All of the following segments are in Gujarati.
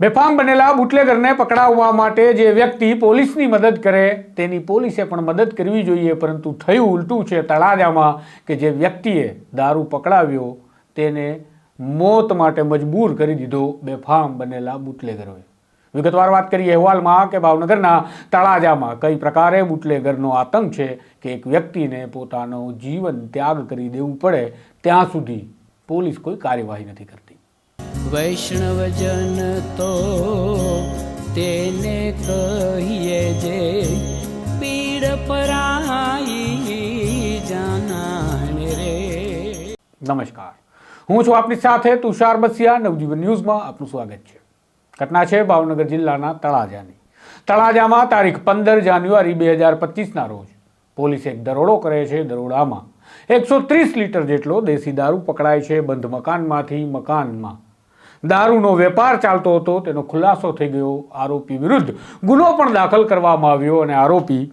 બેફામ બનેલા બુટલેગરને પકડાવવા માટે જે વ્યક્તિ પોલીસની મદદ કરે, તેની પોલીસે પણ મદદ કરવી જોઈએ, પરંતુ થયું ઉલટું છે તળાજામાં કે જે વ્યક્તિએ દારૂ પકડાવ્યો, તેને મોત માટે મજબૂર કરી દીધો બેફામ બનેલા બુટલેગરોએ. વિગતવાર વાત કરીએ અહેવાલમાં કે ભાવનગરના તળાજામાં કઈ પ્રકારે બુટલેગરનો આતંક છે કે એક વ્યક્તિને પોતાનો જીવન ત્યાગ કરી દેવું પડે, ત્યાં સુધી પોલીસ કોઈ કાર્યવાહી નથી કરતી. વૈષ્ણવજન તો તેને કહીએ જે પીડ પરાઈ રે. નમસ્કાર. હું છું આપની સાથે તુષાર બસિયા, નવજીવન ન્યૂઝમાં આપનું સ્વાગત છે. ઘટના છે ભાવનગર જિલ્લાના તળાજાની. તળાજામાં તારીખ પંદર જાન્યુઆરી બે હજાર પચીસના રોજ પોલીસે એક દરોડો કરે છે દરોડામાં. એકસો ત્રીસ લીટર જેટલો દેશી દારૂ પકડાય છે બંધ મકાનમાંથી મકાનમાં. દારૂનો વેપાર ચાલતો હતો, તેનો ખુલાસો થઈ ગયો, આરોપી વિરુદ્ધ ગુનો પણ દાખલ કરવામાં આવ્યો અને આરોપી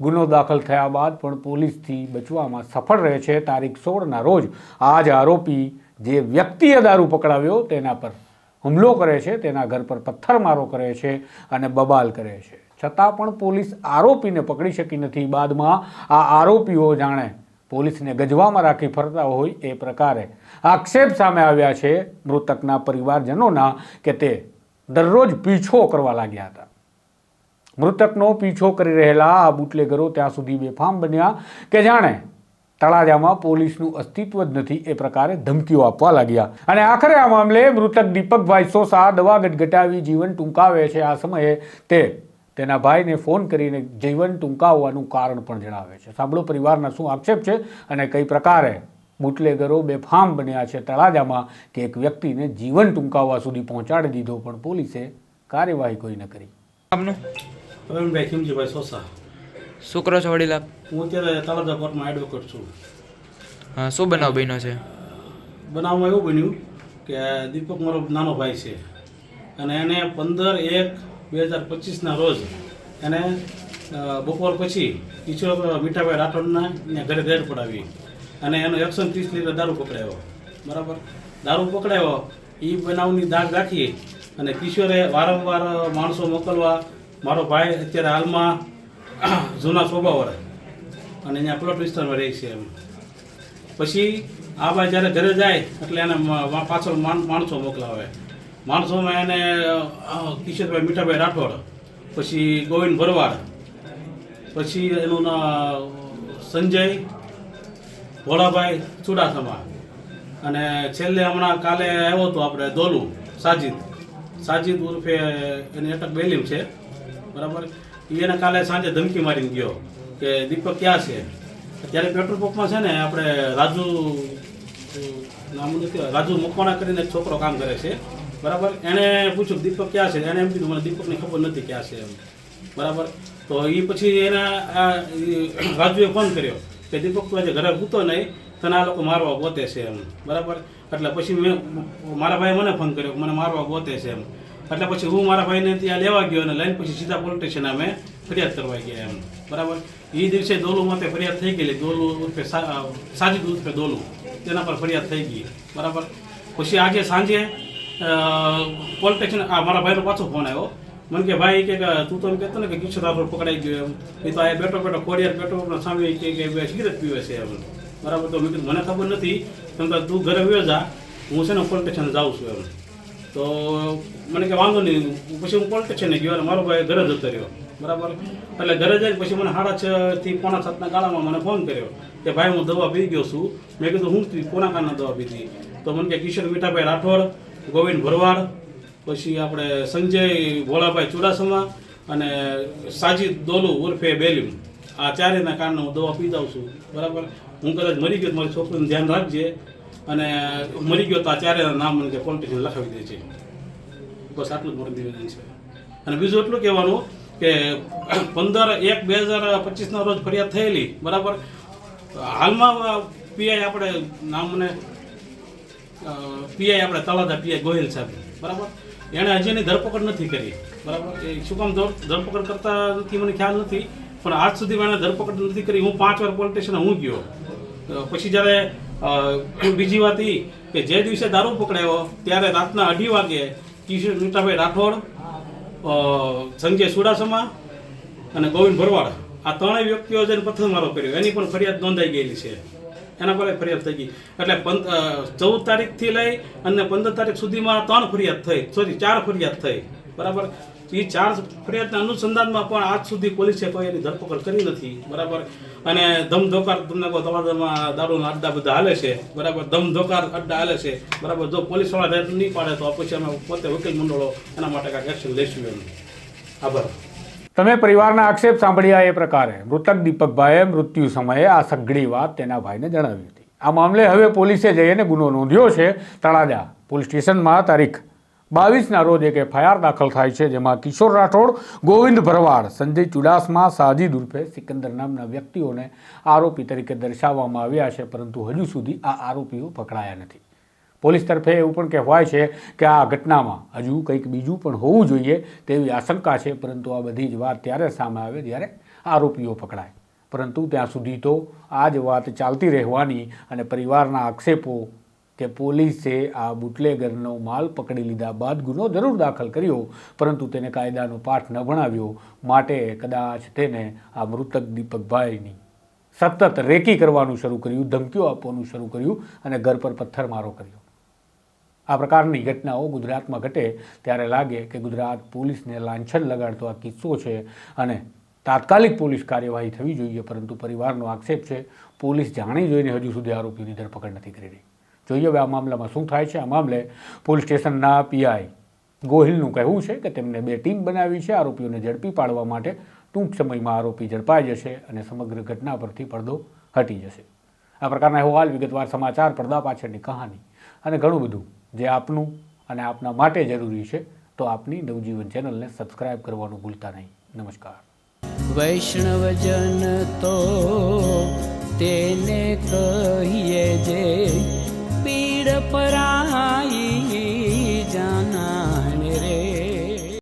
ગુનો દાખલ થયા બાદ પણ પોલીસથી બચવામાં સફળ રહે છે. તારીખ સોળના રોજ આ જ આરોપી જે વ્યક્તિએ દારૂ પકડાવ્યો તેના પર હુમલો કરે છે, તેના ઘર પર પથ્થરમારો કરે છે અને બબાલ કરે છે. છતાં પણ પોલીસ આરોપીને પકડી શકી નથી. બાદમાં આ આરોપીઓ જાણે પોલીસને ગજવામાં રાખી ફરતા હોય એ પ્રકારે. આક્ષેપ સામે આવ્યા છે મૃતકના પરિવારજનોના કે તે દરરોજ પીછો કરવા લાગ્યા હતા. મૃતકનો પીછો કરી રહેલા આ બુટલેગરો ત્યાં સુધી બેફામ બન્યા કે જાણે તળાજામાં પોલીસનું અસ્તિત્વ જ નથી એ પ્રકારે ધમકીઓ આપવા લાગ્યા. અને આખરે આ મામલે મૃતક દીપકભાઈ સોસા દવા ગટગટાવી જીવન ટૂંકાવે છે. આ સમયે તે તેના ભાઈને ફોન કરીને જીવન ટૂંકાવવાનું કારણ પણ જણાવે છે. સાંભળો પરિવારના શું આક્ષેપ છે અને કઈ પ્રકારે બુટલેગરો બેફામ બન્યા છે તળાજામાં કે એક વ્યક્તિને જીવન ટૂંકાવવા સુધી પહોંચાડી દીધો પણ પોલીસે કાર્યવાહી કોઈ ન કરી. શું કરો છો વડીલ? આપ હું અત્યારે તળાજા કોર્ટમાં એડવોકેટ છું. હા, શું બનાવ બન્યો છે? બનાવમાં એવું બન્યું કે દીપક મારો નાનો ભાઈ છે. અને એને પંદર એક બે હજાર પચીસના રોજ એને બપોર પછી કિશોર મીઠાભાઈ રાઠોડના ઘરે ઘેર પડાવી અને એનો એકસો ત્રીસ લીટર દારૂ પકડાયો. બરાબર? દારૂ પકડાયો એ બનાવની દાગ રાખી અને કિશોરે વારંવાર માણસો મોકલવા, મારો ભાઈ અત્યારે હાલમાં જૂના સ્વભાવવાળા અને અહીંયા પ્લોટ વિસ્તારમાં રહે છે એમ. પછી આ ભાઈ જ્યારે ઘરે જાય એટલે એને પાછળ માણસો મોકલાવે. માણસોમાં એને કિશોરભાઈ, મીઠાભાઈ રાઠોડ, પછી ગોવિંદ ભરવાડ, પછી એનું નામ સંજય ભોળાભાઈ ચુડાસમા. અને છેલ્લે હમણાં કાલે આવ્યો હતો આપણે દોલુ સાજિદ. સાજિદ ઉર્ફે એની અટક બેલીમ છે. બરાબર? એને કાલે સાંજે ધમકી મારીને ગયો કે દીપક ક્યાં છે? ત્યારે પેટ્રોલ પંપમાં છે ને આપણે રાજુ નામ રાજુ મકવાણા કરીને એક છોકરો કામ કરે છે. બરાબર? એણે પૂછ્યું દીપક ક્યાં છે? એને એમ કીધું, મને દીપકની ખબર નથી ક્યાં છે એમ. બરાબર? તો એ પછી એના રાજુએ ફોન કર્યો કે દીપક તું આજે ઘરે પૂતો નહીં, તને આ લોકો મારવા ગોતે છે એમ. બરાબર? એટલે પછી મેં, મારા ભાઈએ મને ફોન કર્યો મને મારવા ગોતે છે એમ. એટલે પછી હું મારા ભાઈને ત્યાં લેવા ગયો અને લઈને પછી સીધા પોલીસ સ્ટેશન અમે ફરિયાદ કરવા ગયા એમ. બરાબર? એ દિવસે દોલુ માટે ફરિયાદ થઈ ગયેલી, દોલુ ઉર્ફે સાજિદ ઉર્ફે દોલુ. તેના પર ફરિયાદ થઈ ગઈ. બરાબર? પછી આજે સાંજે પોલીસ આ મારા ભાઈનો પાછો ફોન આવ્યો. મને કે, ભાઈ, કે તું તો એમ કહેતો ને કે કિશોર રાઠોડ પકડાઈ ગયો. એમ એ તો આ બેઠો બેઠો ખોડિયાર પેટ્રોલ સામે કે સિગરેટ પીવે છે એમ. બરાબર, તો મેં મને ખબર નથી કેમ કે તું ઘરે વ્યો જા, હું છે ને પોલીસ જાઉં છું એમ. તો મને કે, વાંધો નહીં, પછી હું પોલીસ ગયો અને મારો ભાઈ ઘરે જતો રહ્યો. બરાબર? એટલે ઘરે જઈને પછી મને સાડા છ થી પોણા સાતના ગાળામાં મને ફોન કર્યો કે, ભાઈ, હું દવા પી ગયો છું. મેં કીધું, હું કોના કારના દવા પીધી? તો મને કે કિશોર મીઠાભાઈ રાઠોડ ગોવિંદ ભરવાડ, પછી આપણે સંજય ભોળાભાઈ ચુડાસમા અને સાજીદ દોલુ ઉર્ફે બેલીમ. આ ચારેના કારણે હું દવા પી દઉં છું. બરાબર? હું કદાચ મરી ગયો મારી છોકરીનું ધ્યાન રાખજે. અને મરી ગયો તો આ ચારેના નામ મને કોન્ટેક્ટ લખાવી દે છે બસ આટલું જ મારું નિવેદન છે. અને બીજું એટલું કહેવાનું કે પંદર એક બે હજાર પચીસના રોજ ફરિયાદ થયેલી. બરાબર? હાલમાં પીઆઈ આપણે નામ મને પીઆઈ આપણે તળાદા પીઆઈ ગોહિલ સાહેબ. બરાબર? એણે હજી એની ધરપકડ નથી કરી. બરાબર? એ શું કામ ધર- ધરપકડ કરતા નથી મને ખ્યાલ નથી, પણ આજ સુધી એણે ધરપકડ નથી કરી. હું પાંચ વાર પોલીસ સ્ટેશન હું ગયો. પછી જ્યારે બીજી વાત એ કે જે દિવસે દારૂ પકડાયો, ત્યારે રાતના અઢી વાગે કિશોર મીઠાભાઈ રાઠોડ સંજય સુડાસમા અને ગોવિંદ ભરવાડ. આ ત્રણેય વ્યક્તિઓ જેને પથ્થરમારો કર્યો. એની પણ ફરિયાદ નોંધાઈ ગયેલી છે. એના પર ફરિયાદ થઈ ગઈ. એટલે પંદ- ચૌદ તારીખથી લઈ અને પંદર તારીખ સુધીમાં ત્રણ ફરિયાદ થઈ. સોરી ચાર ફરિયાદ થઈ. બરાબર? એ ચાર ફરિયાદના અનુસંધાનમાં પણ આજ સુધી પોલીસે કોઈ એની ધરપકડ કરી નથી. બરાબર? અને ધમધોકાર તમને કહો, તમારામાં દારૂના અડ્ડા બધા હાલે છે. બરાબર? ધમધોકાર અડ્ડા હાલે છે. બરાબર? જો પોલીસવાળા રેટ નહીં પાડે તો પછી અમે પોતે વકીલ મંડળો એના માટે કાંઈક એક્શન લઈશું એમ. આભાર. તમે પરિવારના આક્ષેપ સાંભળ્યા એ પ્રકારે. મૃતક દીપકભાઈએ મૃત્યુ સમયે આ સઘળી વાત તેના ભાઈને જણાવી હતી. આ મામલે હવે પોલીસે જઈને ગુનો નોંધ્યો છે. તળાજા પોલીસ સ્ટેશનમાં તારીખ બાવીસના રોજ એક એફઆઈઆર દાખલ થાય છે, જેમાં કિશોર રાઠોડ, ગોવિંદ ભરવાડ, સંજય ચુડાસમા, સાજીદ ઉર્ફે સિકંદર નામના વ્યક્તિઓને આરોપી તરીકે દર્શાવવામાં આવ્યા છે, પરંતુ હજુ સુધી આ આરોપીઓ પકડાયા નથી. પોલીસ તરફે એવું પણ કહેવાય છે કે આ ઘટનામાં હજુ કંઈક બીજું પણ હોવું જોઈએ તેવી આશંકા છે. પરંતુ આ બધી જ વાત ત્યારે સામે આવે જ્યારે આરોપીઓ પકડાય. પરંતુ ત્યાં સુધી તો આ જ વાત ચાલતી રહેવાની અને પરિવારના આક્ષેપો કે પોલીસે આ બુટલેગરનો માલ પકડી લીધા બાદ ગુનો જરૂર દાખલ કર્યો, પરંતુ તેને કાયદાનો પાઠ ન ભણાવ્યો, માટે કદાચ તેને આ મૃતક દીપકભાઈની સતત રેકી કરવાનું શરૂ કર્યું, ધમકીઓ આપવાનું શરૂ કર્યું અને ઘર પર પથ્થરમારો કર્યો. આ પ્રકારની ઘટનાઓ ગુજરાતમાં ઘટે ત્યારે લાગે કે ગુજરાત પોલીસને લાંછન લગાડતો આ કિસ્સો છે અને તાત્કાલિક પોલીસ કાર્યવાહી થવી જોઈએ, પરંતુ પરિવારનો આક્ષેપ છે. પોલીસ જાણી જોઈને હજુ સુધી આરોપીની ધરપકડ નથી કરી રહી. જોઈએ હવે આ મામલામાં શું થાય છે. આ મામલે પોલીસ સ્ટેશનના પીઆઈ ગોહિલનું કહેવું છે કે તેમને બે ટીમ બનાવી છે. આરોપીઓને ઝડપી પાડવા માટે ટૂંક સમયમાં આરોપી ઝડપાઈ જશે અને સમગ્ર ઘટના પરથી પડદો હટી જશે. આ પ્રકારના અહેવાલ વિગતવાર સમાચાર, પડદા પાછળની કહાની અને ઘણું બધું જે આપનું અને આપના માટે જરૂરી છે, તો આપની નવજીવન ચેનલને સબસ્ક્રાઇબ કરવાનું ભૂલતા નહીં. નમસ્કાર. વૈષ્ણવજન તો તેને કહીએ જે પીડ પરા